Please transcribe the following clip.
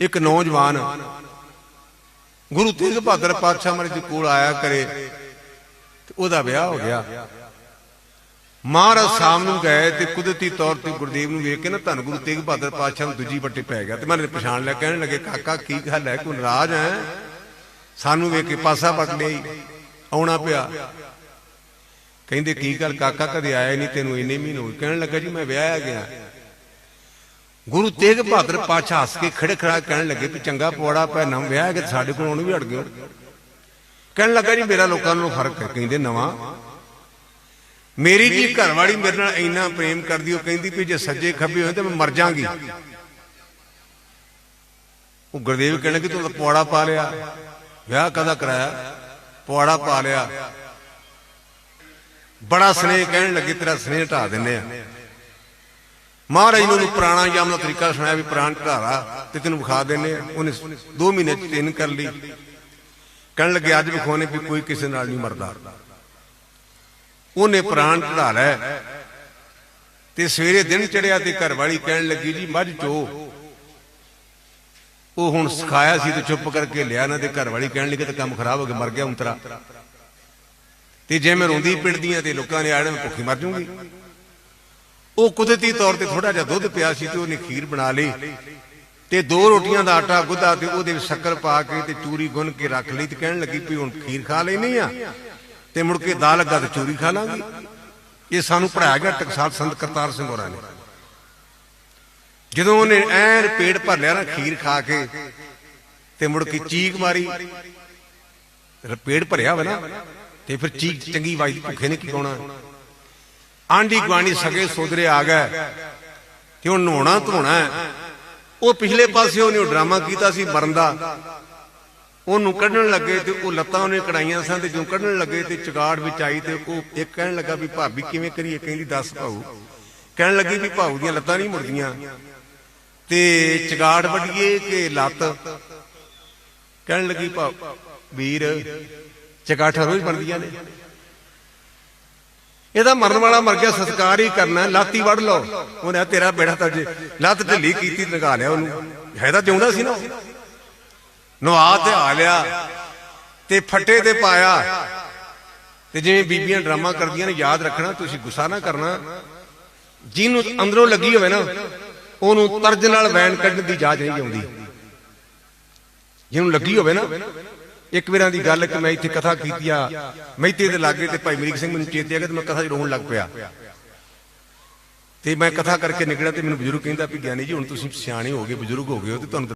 ਇੱਕ ਨੌਜਵਾਨ ਗੁਰੂ ਤੇਗ ਬਹਾਦਰ ਪਾਤਸ਼ਾਹ ਮਹਾਰਾਜ ਦੇ ਕੋਲ ਆਇਆ ਕਰੇ ਤੇ ਉਹਦਾ ਵਿਆਹ ਹੋ ਗਿਆ। ਮਹਾਰਾਜ ਸ਼ਾਮ ਨੂੰ ਗਏ ਤੇ ਕੁਦਰਤੀ ਤੌਰ ਤੇ ਗੁਰਦੇਵ ਨੂੰ ਵੇਖ ਕੇ ਨਾ ਧੰਨ ਗੁਰੂ ਤੇਗ ਬਹਾਦਰ ਪਾਤਸ਼ਾਹ ਨੂੰ ਦੂਜੀ ਵੱਟੇ ਪੈ ਗਿਆ ਤੇ ਮਹਾਰਾਜ ਪਛਾਣ ਲਿਆ, ਕਹਿਣ ਲੱਗੇ, ਕਾਕਾ, ਕੀ ਗੱਲ ਹੈ? ਕੋਈ ਨਾਰਾਜ਼ ਹੈ? ਸਾਨੂੰ ਵੇਖ ਕੇ ਪਾਸਾ ਪੱਟ ਲਈ ਆਉਣਾ ਪਿਆ। ਕਹਿੰਦੇ, ਕੀ ਗੱਲ? ਕਾਕਾ ਕਦੇ ਆਇਆ ਨਹੀਂ, ਤੈਨੂੰ ਇੰਨੇ ਮਹੀਨੇ ਹੋ ਕਹਿਣ ਲੱਗਾ, ਜੀ, ਮੈਂ ਵਿਆਹਿਆ ਗਿਆ। ਗੁਰੂ ਤੇਗ ਬਹਾਦਰ ਪਾਤਸ਼ਾਹ ਹੱਸ ਕੇ ਖੜੇ ਖੜਾ ਕਹਿਣ ਲੱਗੇ ਵੀ ਚੰਗਾ ਪਵਾੜਾ ਪੈ ਨਵ ਵਿਆਹ ਕਿ ਸਾਡੇ ਕੋਲ ਉਹਨੂੰ ਵੀ ਹਟ ਗਿਆ ਕਹਿਣ ਲੱਗਾ ਜੀ ਮੇਰਾ ਲੋਕਾਂ ਨਾਲੋਂ ਫ਼ਰਕ ਹੈ ਕਹਿੰਦੇ ਨਵਾਂ। ਮੇਰੀ ਜੀ ਘਰਵਾਲੀ ਮੇਰੇ ਨਾਲ ਇੰਨਾ ਪ੍ਰੇਮ ਕਰਦੀ ਉਹ ਕਹਿੰਦੀ ਵੀ ਜੇ ਸੱਜੇ ਖੱਬੇ ਹੋਏ ਤਾਂ ਮੈਂ ਮਰ ਜਾਾਂਗੀ ਉਹ ਗੁਰਦੇਵ ਕਹਿਣ ਤੂੰ ਤਾਂ ਪਵਾੜਾ ਪਾ ਲਿਆ। ਵਿਆਹ ਕਦਾ ਕਰਾਇਆ? ਪਵਾੜਾ ਪਾ ਲਿਆ। ਬੜਾ ਸਨੇਹ ਕਹਿਣ ਲੱਗੇ ਤੇਰਾ ਸਨੇਹ ਢਾ ਦਿੰਨੇ ਆ। ਮਹਾਰਾਜ ਨੇ ਉਹਨੂੰ ਪੁਰਾਣਾ ਯਾਮ ਦਾ ਤਰੀਕਾ ਸੁਣਾਇਆ ਵੀ ਪ੍ਰਾਣ ਢਾਰਾ ਤੇ ਤੈਨੂੰ ਵਿਖਾ ਦਿੰਨੇ ਉਹਨੇ 2 ਮਹੀਨੇ ਚ ਤਿੰਨ ਕਰ ਲਈ। ਕਹਿਣ ਲੱਗੇ, ਅੱਜ ਵਿਖਾਉਣੇ ਵੀ ਕੋਈ ਕਿਸੇ ਨਾਲ ਨਹੀਂ ਮਰਦਾ। ਉਹਨੇ ਪ੍ਰਾਣ ਢਾ ਲਿਆ। ਤੇ ਸਵੇਰੇ ਦਿਨ ਚੜਿਆ ਤੇ ਘਰ ਵਾਲੀ ਕਹਿਣ ਲੱਗੀ, ਜੀ, ਮੱਝ ਚੋ। ਉਹ ਹੁਣ ਸਿਖਾਇਆ ਸੀ ਤੇ ਚੁੱਪ ਕਰਕੇ ਲਿਆ ਨਾ ਤੇ ਘਰ ਵਾਲੀ ਕਹਿਣ ਲੱਗੀ, ਤੇ ਕੰਮ ਖਰਾਬ ਹੋ ਗਿਆ, ਮਰ ਗਿਆ ਉਂਤਰਾ ਤੇ ਜੇ ਮੈਂ ਰੋਂਦੀ ਪਿੜਦੀ ਆ ਤੇ ਲੋਕਾਂ ਨੇ ਆੜੇ ਮੈਂ ਭੁੱਖੀ ਮਰ ਜਾਊਂਗੀ। ਉਹ ਕੁਦਰਤੀ ਤੌਰ ਤੇ ਥੋੜਾ ਜਿਹਾ ਦੁੱਧ ਪਿਆ ਸੀ ਤੇ ਉਹਨੇ ਖੀਰ ਬਣਾ ਲਈ ਤੇ ਦੋ ਰੋਟੀਆਂ ਦਾ ਆਟਾ ਗੁੱਦਾ ਤੇ ਉਹਦੇ ਵਿੱਚ ਸ਼ੱਕਰ ਪਾ ਕੇ ਤੇ ਚੂਰੀ ਗੁੰਨ ਕੇ ਰੱਖ ਲਈ ਤੇ ਕਹਿਣ ਲੱਗੀ ਵੀ ਹੁਣ ਖੀਰ ਖਾ ਲੈਣੀ ਆ ਤੇ ਮੁੜ ਕੇ ਦਾਲ ਲੱਗਾ ਤੇ ਚੂਰੀ ਖਾ ਲਾਂਗੀ। ਇਹ ਸਾਨੂੰ ਪੜਾਇਆ ਗਿਆ ਟਕਸਾਲ ਸੰਤ ਕਰਤਾਰ ਸਿੰਘ ਹੋਰਾਂ ਨੇ। ਜਦੋਂ ਉਹਨੇ ਐਨ ਪੇਟ ਭਰ ਲਿਆ ਨਾ ਖੀਰ ਖਾ ਕੇ ਤੇ ਮੁੜ ਕੇ ਚੀਕ ਮਾਰੀ ਤੇ ਪੇਟ ਭਰਿਆ ਹੋਵੇ ਨਾ, ਤੇ ਫਿਰ ਚੀਕ ਚੰਗੀ ਵਾਈ ਭੁੱਖੇ ਨੇ ਕੀ ਕਹਣਾ ਆਂਢੀ ਗੁਆਂਢੀ ਸਗੇ ਸੋਦਰੇ ਆ ਗਏ। ਤੇ ਉਹ ਨਹਾਉਣਾ ਧੋਣਾ ਉਹ ਪਿਛਲੇ ਪਾਸੇ ਉਹਨੇ ਡਰਾਮਾ ਕੀਤਾ ਸੀ ਮਰਨ ਦਾ ਉਹਨੂੰ ਕੱਢਣ ਲੱਗੇ ਤੇ ਉਹ ਲੱਤਾਂ ਉਹਨੇ ਕੜਾਈਆਂ ਸਨ ਤੇ ਜਦੋਂ ਕੱਢਣ ਲੱਗੇ ਤੇ ਚਗਾੜ ਵਿੱਚ ਆਈ ਤੇ ਉਹ ਇੱਕ ਕਹਿਣ ਲੱਗਾ ਵੀ ਭਾਬੀ ਕਿਵੇਂ ਕਰੀਏ, ਕਹਿੰਦੀ, ਦੱਸ ਭਾਊ। ਕਹਿਣ ਲੱਗੀ ਵੀ ਭਾਊ ਦੀਆਂ ਲੱਤਾਂ ਨਹੀਂ ਮੁੜਦੀਆਂ। ਤੇ ਚਗਾੜ ਵੱਢੀਏ ਕਿ ਲੱਤ? ਕਹਿਣ ਲੱਗੀ ਭਾਊ ਵੀਰ ਚਗਾਠਾਂ ਰੋਜ਼ ਬਣਦੀਆਂ ਨੇ। ਇਹਦਾ ਮਰਨ ਵਾਲਾ ਮਰ ਗਿਆ ਸੰਸਕਾਰ ਹੀ ਕਰਨਾ, ਲਾਤੀ ਵੜ ਲਓ। ਉਹਨੇ ਤੇਰਾ ਬੇੜਾ ਤਾਂ ਜੇ ਲੱਤ ਢਿੱਲੀ ਕੀਤੀ ਨਗਾ ਲਿਆ ਉਹਨੂੰ। ਹੈ ਤਾਂ ਜਿਉਂਦਾ ਸੀ ਨਾ ਨਵਾ ਤੇ ਆ ਲਿਆ ਤੇ ਫੱਟੇ ਤੇ ਪਾਇਆ। ਤੇ ਜਿਵੇਂ ਬੀਬੀਆਂ ਡਰਾਮਾ ਕਰਦੀਆਂ ਨੇ, ਯਾਦ ਰੱਖਣਾ, ਤੁਸੀਂ ਗੁੱਸਾ ਨਾ ਕਰਨਾ। ਜਿਹਨੂੰ ਅੰਦਰੋਂ ਲੱਗੀ ਹੋਵੇ ਨਾ, ਉਹਨੂੰ ਤਰਜ ਨਾਲ ਵੈਨ ਕੱਢਣ ਦੀ ਜਾਚ ਨਹੀਂ ਆਉਂਦੀ। ਜਿਹਨੂੰ ਲੱਗੀ ਹੋਵੇ ਨਾ ਇੱਕ ਵਾਰਾਂ ਦੀ ਗੱਲ ਕਿ ਮੈਂ ਇੱਥੇ ਕਥਾ ਕੀਤੀ ਆ ਮਹਿਤੇ ਦੇ ਲਾਗੇ ਤੇ ਭਾਈ ਮਰੀਕ ਸਿੰਘ ਮੈਨੂੰ ਚੇਤੇ ਆ ਗਿਆ ਤੇ ਮੈਂ ਕਥਾ 'ਚ ਰੋਣ ਲੱਗ ਪਿਆ। ਤੇ ਮੈਂ ਕਥਾ ਕਰਕੇ ਨਿਕਲਿਆ ਤੇ ਮੈਨੂੰ ਬਜ਼ੁਰਗ ਕਹਿੰਦਾ ਵੀ, ਗਿਆਨੀ ਜੀ, ਹੁਣ ਤੁਸੀਂ ਸਿਆਣੇ ਹੋ ਗਏ, ਬਜ਼ੁਰਗ ਹੋ ਗਏ ਹੋ ਤੇ ਤੁਹਾਨੂੰ